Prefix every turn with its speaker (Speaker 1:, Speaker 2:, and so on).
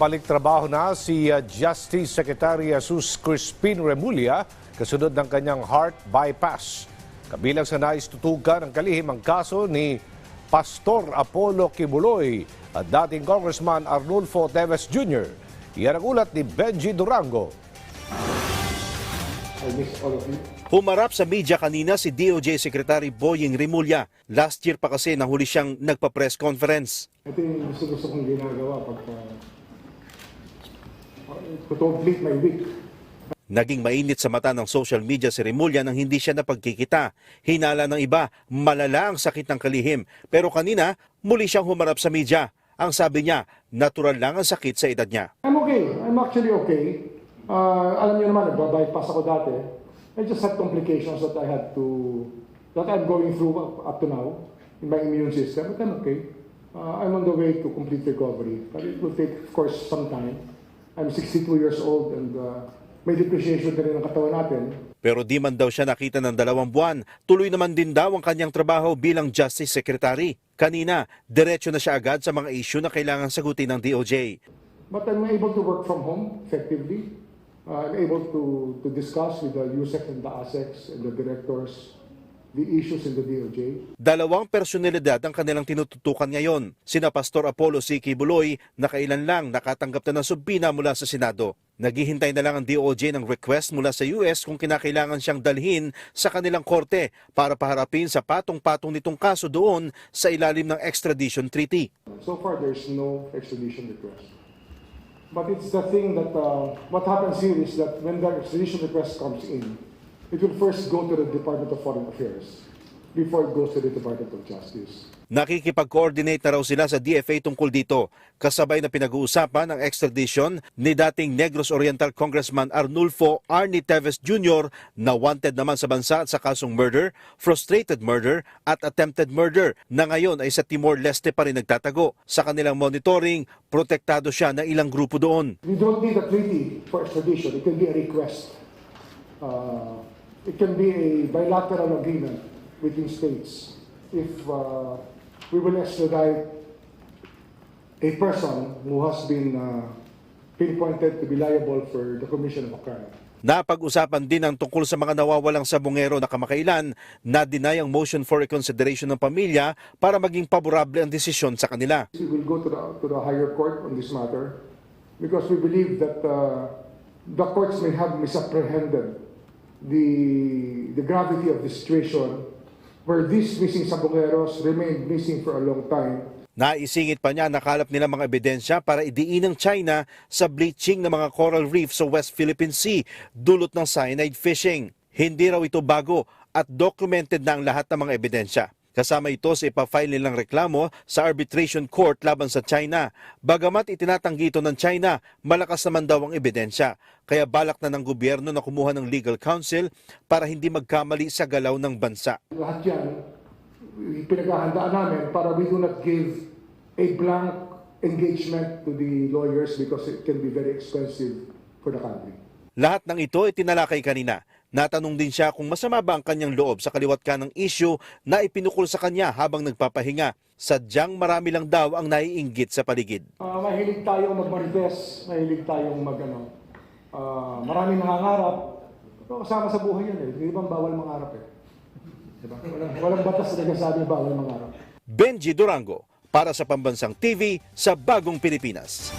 Speaker 1: Nakabalik trabaho na si uh, Justice Secretary Jesus Crispin Remulla kasunod ng kanyang heart bypass. Kabilang sa naistutukan ng kalihim ang kaso ni Pastor Apollo Kibuloy at dating Congressman Arnulfo Teves Jr. Iyan ang ulat ni Benji Durango.
Speaker 2: Humarap sa media kanina si DOJ Secretary Boying Rimulya. Last year pa kasi nahuli siyang nagpa-press conference.
Speaker 3: Ito yung gusto-gusto kong ginagawa pagka to complete my week.
Speaker 2: Naging mainit sa mata ng social media si Rimulya nang hindi siya napagkikita. Hinala ng iba, malala ang sakit ng kalihim. Pero kanina, muli siyang humarap sa media. Ang sabi niya, natural lang ang sakit sa edad niya.
Speaker 3: I'm okay. I'm actually okay. Uh, alam niyo naman, nagbabypass ako dati. I just had complications that I had to, that I'm going through up, up to now in my immune system, but I'm okay. Uh, I'm on the way to complete recovery, but it will take, of course, some time. I'm 62 years old and uh, may depreciation din ng katawan natin.
Speaker 2: Pero di man daw siya nakita ng dalawang buwan, tuloy naman din daw ang kanyang trabaho bilang Justice Secretary. Kanina, diretso na siya agad sa mga issue na kailangan sagutin ng DOJ.
Speaker 3: But I'm able to work from home effectively. Uh, I'm able to, to discuss with the USEC and the ASECs and the directors the issues in the DOJ.
Speaker 2: Dalawang personalidad ang kanilang tinututukan ngayon. Sina Pastor Apollo C. Kibuloy na kailan lang nakatanggap na ng subpina mula sa Senado. Naghihintay na lang ang DOJ ng request mula sa US kung kinakailangan siyang dalhin sa kanilang korte para paharapin sa patong-patong nitong kaso doon sa ilalim ng extradition treaty.
Speaker 3: So far, there's no extradition request. But it's the thing that, uh, what happens here is that when the extradition request comes in, it will first go to the Department of Foreign Affairs before it goes to the Department of Justice.
Speaker 2: Nakikipag-coordinate na raw sila sa DFA tungkol dito, kasabay na pinag-uusapan ang extradition ni dating Negros Oriental Congressman Arnulfo Arnie Teves Jr. na wanted naman sa bansa at sa kasong murder, frustrated murder at attempted murder na ngayon ay sa Timor-Leste pa rin nagtatago. Sa kanilang monitoring, protektado siya ng ilang grupo doon.
Speaker 3: We don't need a treaty for extradition. It can be a request. Uh, it can be a bilateral agreement between states. If uh, we will extradite a person who has been uh, pinpointed to be liable for the commission of a crime.
Speaker 2: Napag-usapan din ang tungkol sa mga nawawalang sabongero na kamakailan na deny ang motion for reconsideration ng pamilya para maging paborable ang desisyon sa kanila.
Speaker 3: We will go to the, to the higher court on this matter because we believe that uh, the courts may have misapprehended the, the gravity of the situation where these missing sabongeros remained missing for a long time.
Speaker 2: Naisingit pa niya nakalap nila mga ebidensya para idiin ng China sa bleaching ng mga coral reef sa West Philippine Sea dulot ng cyanide fishing. Hindi raw ito bago at documented na ang lahat ng mga ebidensya. Kasama ito sa ipafile nilang reklamo sa arbitration court laban sa China. Bagamat itinatanggi ito ng China, malakas naman daw ang ebidensya. Kaya balak na ng gobyerno na kumuha ng legal counsel para hindi magkamali sa galaw ng bansa.
Speaker 3: Lahat yan, pinaghahandaan namin para we do not give a blank engagement to the lawyers because it can be very expensive for the country.
Speaker 2: Lahat ng ito ay tinalakay kanina. Natanong din siya kung masama ba ang kanyang loob sa kaliwat ka ng issue na ipinukol sa kanya habang nagpapahinga. Sadyang marami lang daw ang naiinggit sa paligid.
Speaker 3: Uh, mahilig tayong magmarites, mahilig tayong mag ano, uh, maraming nangangarap. Pero kasama sa buhay yan eh. Hindi ba bawal mangarap eh? Diba? Walang, walang batas na nagsasabi bawal mangarap.
Speaker 2: Benji Durango para sa Pambansang TV sa Bagong Pilipinas.